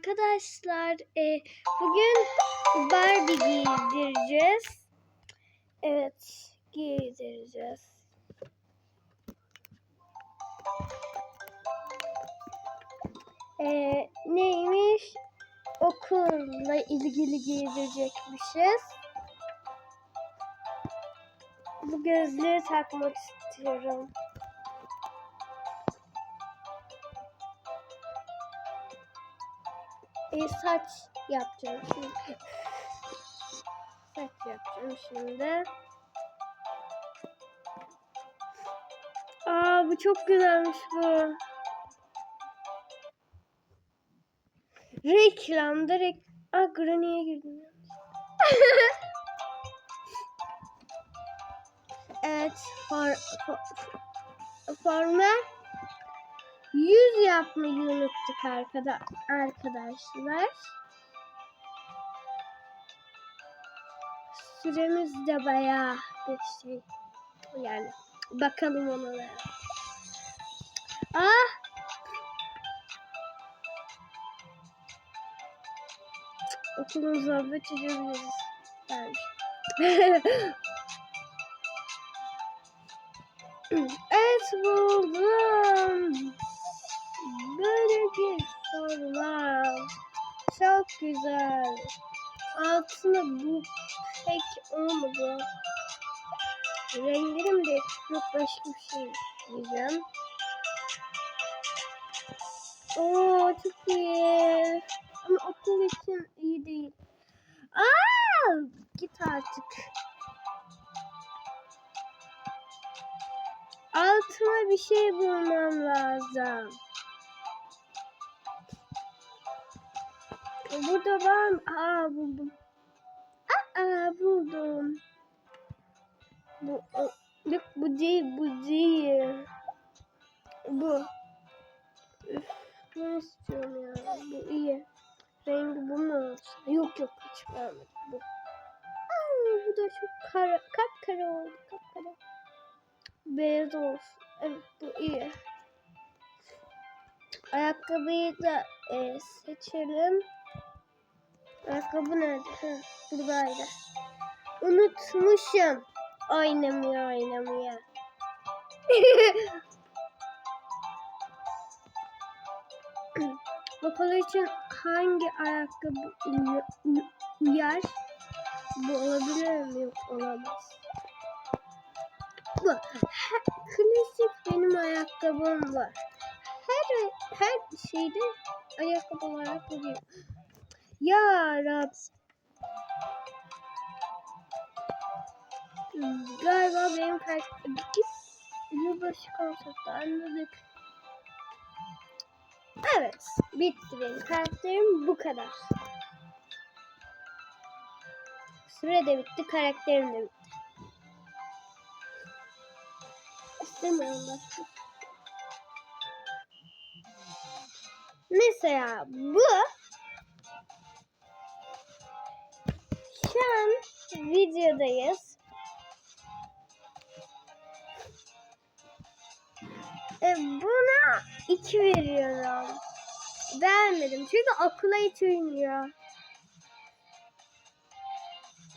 Arkadaşlar e, bugün Barbie giydireceğiz. Evet giydireceğiz. E, neymiş? Okulla ilgili giydirecekmişiz. Bu gözlüğü takmak istiyorum. e, saç yapacağım şimdi. saç yapacağım şimdi. Aa bu çok güzelmiş bu. Reklamda rek... Aa Granny'e girdim. evet. Far... Far... Farmer 100 yapmayı unuttuk arkada arkadaşlar. Süremiz de bayağı bir şey. Yani bakalım onlara. Ah! Okulun zorba çözebiliriz. Bence. evet buldum. Böyle bir sorular. Çok güzel. Altına bu pek olmadı. Renglerim de yok başka bir şey diyeceğim. Oo çok iyi. Ama okul için iyi değil. Aa, git artık. Altıma bir şey bulmam lazım. Burada var mı? Aa buldum. Aa buldum. Bu, yok bu değil, bu değil. Bu. Üf, bunu istiyorum ya. Bu iyi. Rengi bu mu? Yok yok hiç beğenmedim bu. Aa, bu da çok kara, kapkara oldu kapkara. Beyaz olsun. Evet bu iyi. Ayakkabıyı da e, seçelim. Ayakkabı nerede? Ha, buradaydı. Unutmuşum. Oynamıyor oynamıyor. Okul için hangi ayakkabı uy- uy- uyar? Bu olabilir mi? Yok olamaz. Bu. Klasik benim ayakkabım var. Her her şeyde ayakkabı olarak oluyor. Ya Rab. Galiba benim karakterim yılbaşı konsepti anladık. Evet. Bitti benim karakterim bu kadar. Süre de bitti, karakterim de bitti. İstemiyorum başka. Mesela bu an videodayız. E, buna iki veriyorum. Vermedim çünkü okula hiç uymuyor.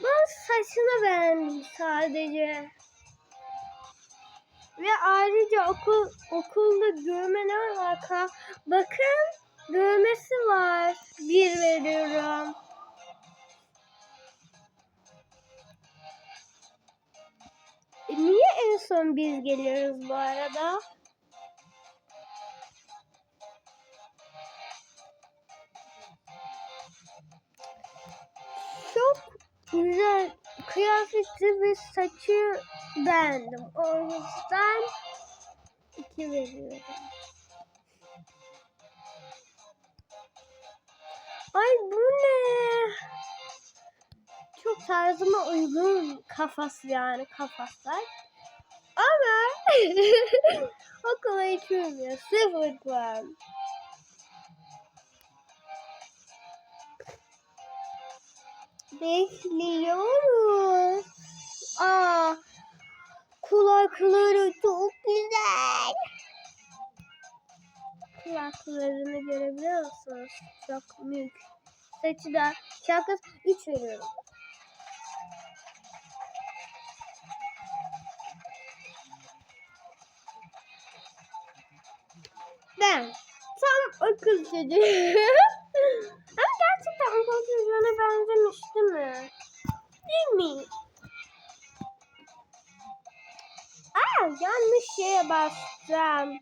Ben saçını beğendim sadece. Ve ayrıca okul okulda ne alaka? Bakın dövmesi var. Bir veriyorum. Niye en son biz geliyoruz bu arada? Çok güzel kıyafeti ve saçı beğendim. O yüzden iki veriyorum. Ay bu ne? Tarzıma uygun kafası yani kafaslar. Ama okula hiç uymuyor. Sıfır puan. Bekliyoruz. Aa, kulakları çok güzel. kulaklarını görebiliyor musunuz? Çok mülk. Saçı da şarkı 3 veriyorum. Çocuğu. Ama gerçekten akıl çocuğuna benzemişti mi? Değil mi? Aa yanlış şeye bastım.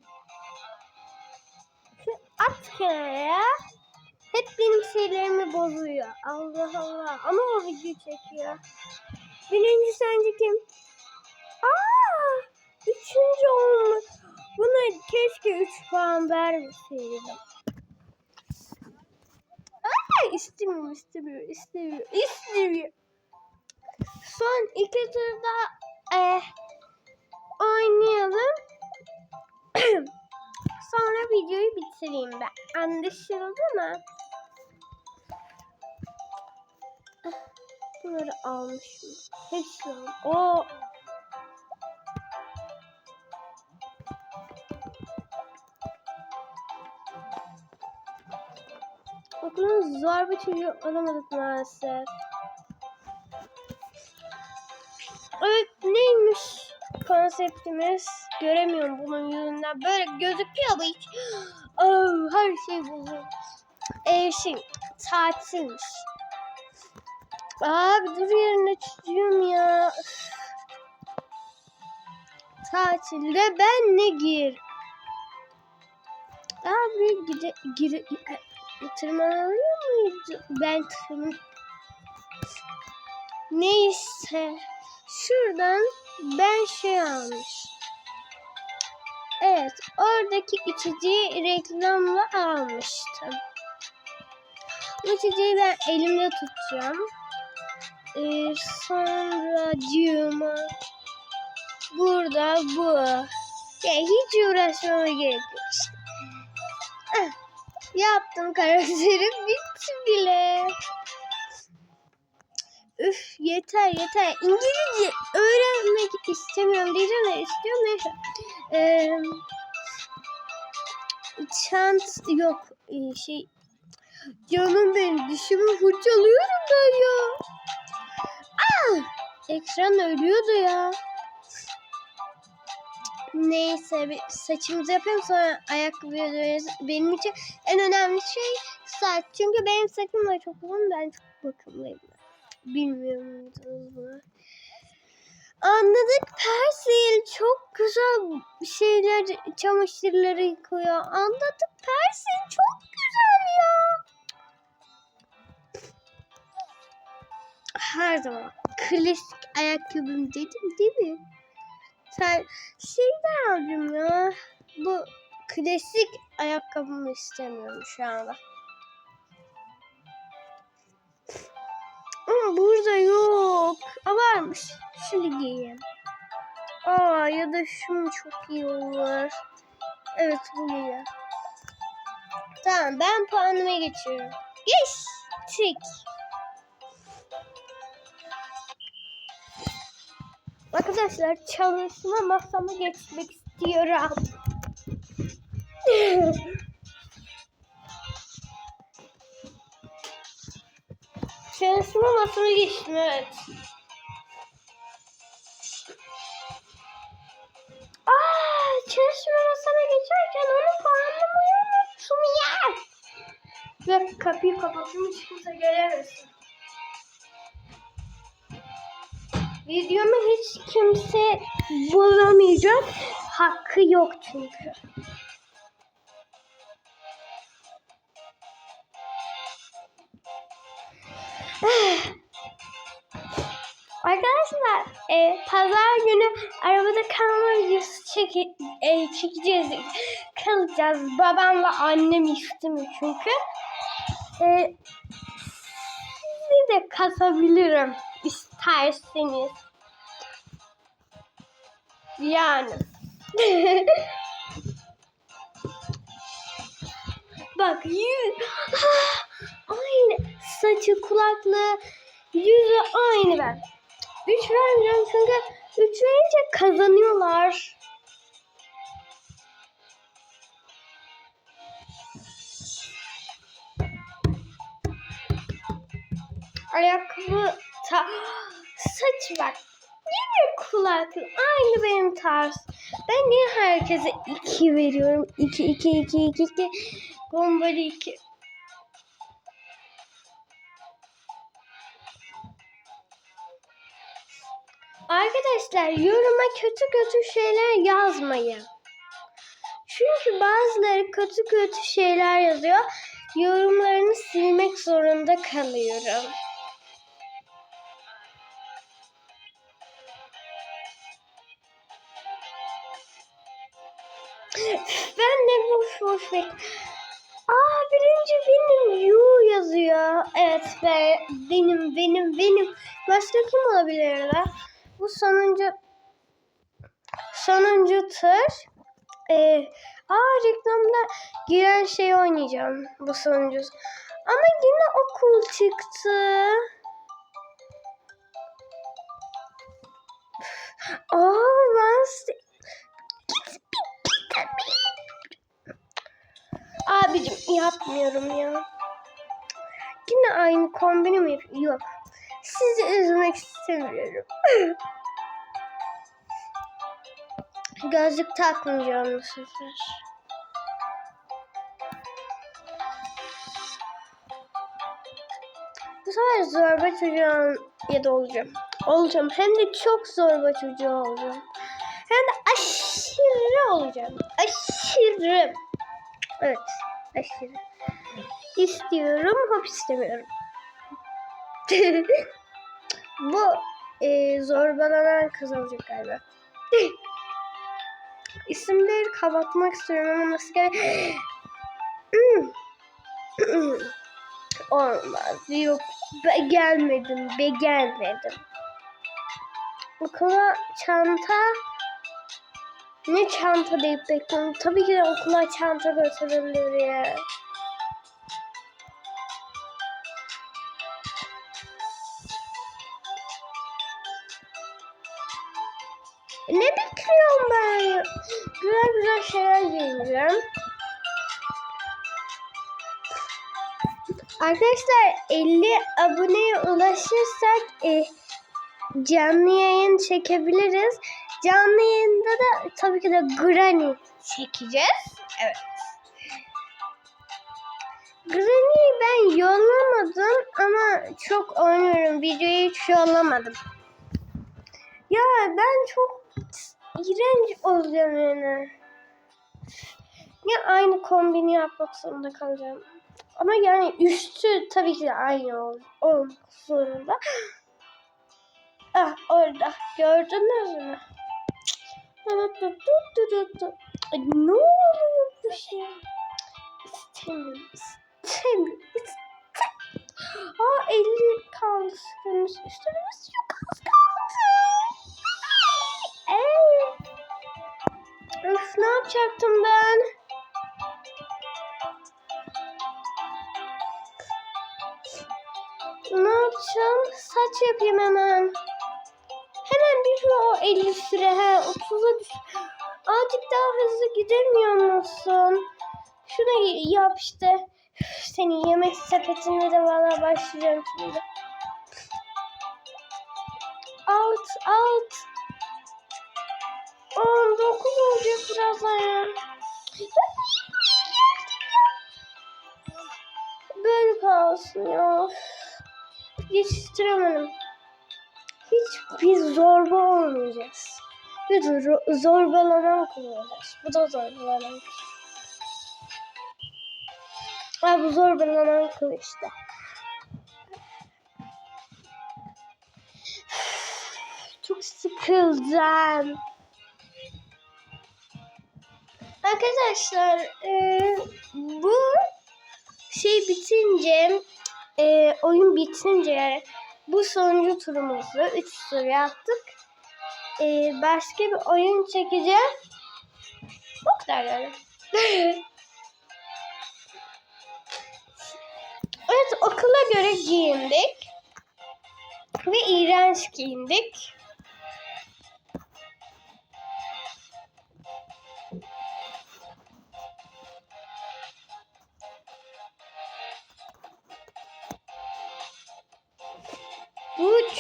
Şu at kenara hep benim şeylerimi bozuyor. Allah Allah. Ama o video çekiyor. Birinci sence kim? Aa! Üçüncü olmuş. Buna keşke 3 puan vermeseydim. İstemiyorum, istemiyorum, istemiyorum, istemiyorum. Son iki turda eh, oynayalım. Sonra videoyu bitireyim ben. Anlaşıldı mı? Ah, Bunları almışım. Hepsi almış. Oo. Zor bir çocuğu alamadık maalesef. Evet neymiş konseptimiz? Göremiyorum bunun yüzünden. Böyle gözüküyor ama hiç. Oh, her şey bozuldu. Ee, şey, tatilmiş. Abi dur yerine çocuğum ya. Tatilde ben ne gir? Abi gide, gide, tırmanalıyor muydu? Ben tırman... Neyse. Şuradan ben şey almış. Evet, oradaki içeceği reklamla almıştım. Bu içeceği ben elimde tutacağım. Ee, sonra cığıma burada bu. Ya hiç uğraşmama gerek yaptım karakterim bitti bile. Üf yeter yeter. İngilizce öğrenmek istemiyorum diyeceğim de istiyorum neyse. Ee, çant yok şey canım benim dişimi fırçalıyorum ben ya. Ah! Ekran ölüyordu ya. Neyse saçımızı yapayım sonra döneriz. Benim için en önemli şey saç. Çünkü benim saçım da çok uzun ben çok bakımlıyım. Bilmiyor bunu? Anladık Persil çok güzel şeyler çamaşırları yıkıyor. Anladık Persil çok güzel ya. Her zaman klasik ayakkabım dedim değil mi? Sen şeyden aldım ya. Bu klasik ayakkabımı istemiyorum şu anda. Ama burada yok. Aa, varmış. Şunu giyeyim. Aa ya da şunu çok iyi olur. Evet bu iyi. Tamam ben puanıma geçiyorum. Geçtik. Arkadaşlar çalışma masama geçmek istiyorum. çalışma masama geçtim evet. Aa, çalışma masama geçerken onu puanlamayı unuttum ya. Ve kapıyı kapatayım hiç kimse göremesin. Videomu hiç kimse bulamayacak. Hakkı yok çünkü. Arkadaşlar e, pazar günü arabada kalma videosu çeke, e, çekeceğiz. Kalacağız. Babamla annem istemiyor çünkü. E, sizi de kasabilirim tersiniz. Yani. Bak yüz. aynı. Saçı, kulaklığı, yüzü aynı ben. Üç vermeyeceğim çünkü üç verince kazanıyorlar. ayakkabı ta saç bak. Yine kulaklık. Aynı benim tarz. Ben niye herkese iki veriyorum? İki, iki, iki, iki, iki. Bombali iki. Arkadaşlar yoruma kötü kötü şeyler yazmayın. Çünkü bazıları kötü kötü şeyler yazıyor. Yorumlarını silmek zorunda kalıyorum. Ben de boş boş bek. Aa birinci benim yu yazıyor. Evet be benim benim benim. Başka kim olabilir de? Bu sonuncu sonuncu tır. Ee, aa reklamda giren şey oynayacağım. Bu sonuncu. Ama yine okul çıktı. Aa ben yapmıyorum ya. Yine aynı kombini mi yapıyorum? Yok. Sizi üzmek istemiyorum. Gözlük takmayacağım bu sefer. Bu sefer zorba çocuğun ya da olacağım. Olacağım. Hem de çok zorba çocuğu olacağım. Hem de aşırı olacağım. Aşırı. Evet. Aşırı. İstiyorum, hop istemiyorum. Bu e, zorbalanan kız olacak galiba. İsimleri kapatmak istiyorum ama nasıl gel... Olmaz. Yok. Be gelmedim. Be gelmedim. Okula çanta ne çanta deyip bekliyorum. Tabii ki de okula çanta götürülür ya. Ne bekliyorum ben? Güzel güzel şeyler giyeceğim. Arkadaşlar 50 aboneye ulaşırsak e, canlı yayın çekebiliriz. Canlı yayında da tabii ki de Granny çekeceğiz. Evet. Granny'yi ben yollamadım ama çok oynuyorum. Videoyu hiç yollamadım. Ya ben çok iğrenç olacağım yani. Ya aynı kombini yapmak zorunda kalacağım. Ama yani üstü tabii ki de aynı ol, olmak zorunda. Ah orada gördünüz mü? Ne oluyor bu şey? İşte. Seni yemek sepetinde de valla başlayacağım şimdi. Alt alt. 19 olacak birazdan ya. Böyle kalsın ya. Yetiştiremedim. Hiç biz zorba olmayacağız. Biz zor- zorbalanan kullanacağız. Bu da zorbalanan kul. Ha bu zorbalanan kul işte. Çok sıkıldım. Arkadaşlar e, bu şey bitince e, oyun bitince bu sonuncu turumuzu 3 tur yaptık. E, başka bir oyun çekeceğim. Bu kadar yani. evet okula göre giyindik. Ve iğrenç giyindik.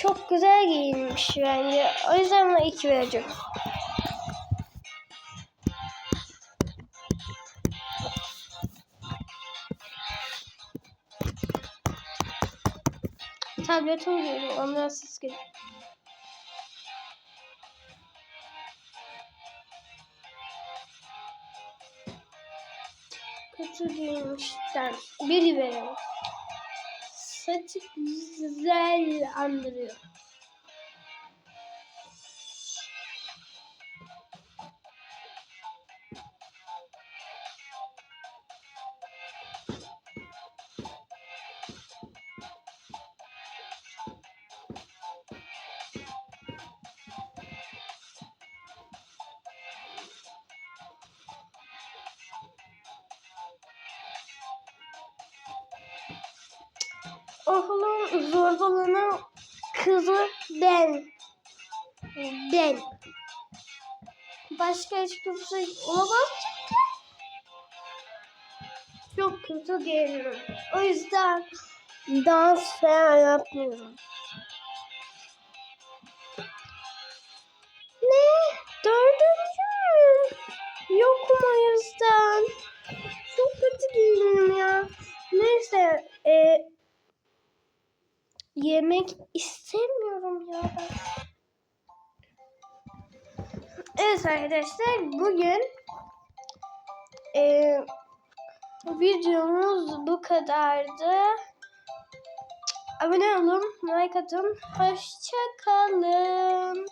çok güzel giyinmiş bence. O yüzden ona iki vereceğim. Tabletim geliyor. Ondan ses geliyor. Kötü giyinmişten biri verelim. Saçı güzel andırıyor. Okulun zorbalanan kızı ben. Ben. Başka hiç kimse olamaz çünkü. Çok kötü gelirim. O yüzden dans falan yapmıyorum. Ne? Dördüncü mü? Yokum o yüzden. Çok kötü giyiniyorum ya. Neyse. Yemek istemiyorum ya. Evet arkadaşlar bugün e, videomuz bu kadardı. Abone olun, like atın. Hoşça kalın.